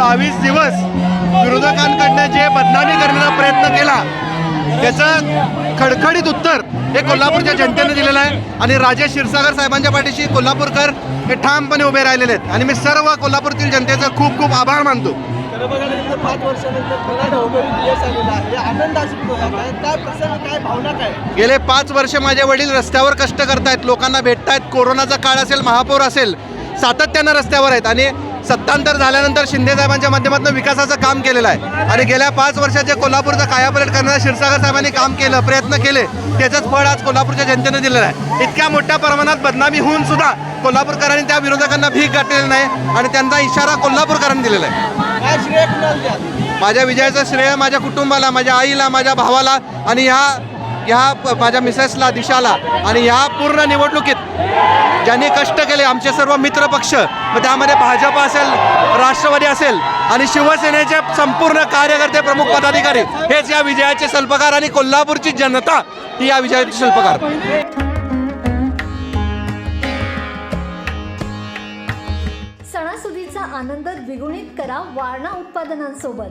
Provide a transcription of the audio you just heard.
बावीस दिवस विरोधकांकडनं जे बदनामी करण्याचा प्रयत्न केला त्याचं खडखडीत उत्तर हे कोल्हापूरच्या जनतेने दिलेलं आहे. आणि राजेश क्षीरसागर साहेबांच्या पाठीशी कोल्हापूरकर हे ठामपणे उभे राहिलेले आहेत. आणि मी सर्व कोल्हापूरतील जनतेचा खूप खूप आभार मानतो. गेले पाच वर्ष माझे वडील रस्त्यावर कष्ट करतायत लोकांना भेटतायत कोरोनाचा काळ असेल महापौर असेल सातत्यानं रस्त्यावर आहेत. आणि सत्तांतर झाल्यानंतर शिंदेसाहेबांच्या माध्यमातून विकासाचं काम केलेलं आहे. आणि गेल्या पाच वर्षात जे कोल्हापूरचा कायापलट करणाऱ्या क्षीरसागर साहेबांनी काम केलं प्रयत्न केले. त्याचंच फळ आज कोल्हापूरच्या जनतेने दिलेलं आहे. इतक्या मोठ्या प्रमाणात बदनामी होऊन सुद्धा कोल्हापूरकरांनी त्या विरोधकांना भीक गाठलेली नाही आणि त्यांचा इशारा कोल्हापूरकरांनी दिलेला आहे. माझ्या विजयाचं श्रेय माझ्या कुटुंबाला माझ्या आईला माझ्या भावाला आणि ह्या ह्या माझ्या मिसेसला दिशाला आणि ह्या पूर्ण निवडणुकीत ज्यांनी कष्ट केले आमचे सर्व मित्र पक्ष मग त्यामध्ये भाजप असेल राष्ट्रवादी असेल आणि शिवसेनेचे संपूर्ण कार्यकर्ते प्रमुख पदाधिकारी हेच या विजयाचे शिल्पकार आणि कोल्हापूरची जनता ही या विजयाचे शिल्पकार सणासुदीचा आनंद द्विगुणित करा वारणा उत्पादनांसोबत.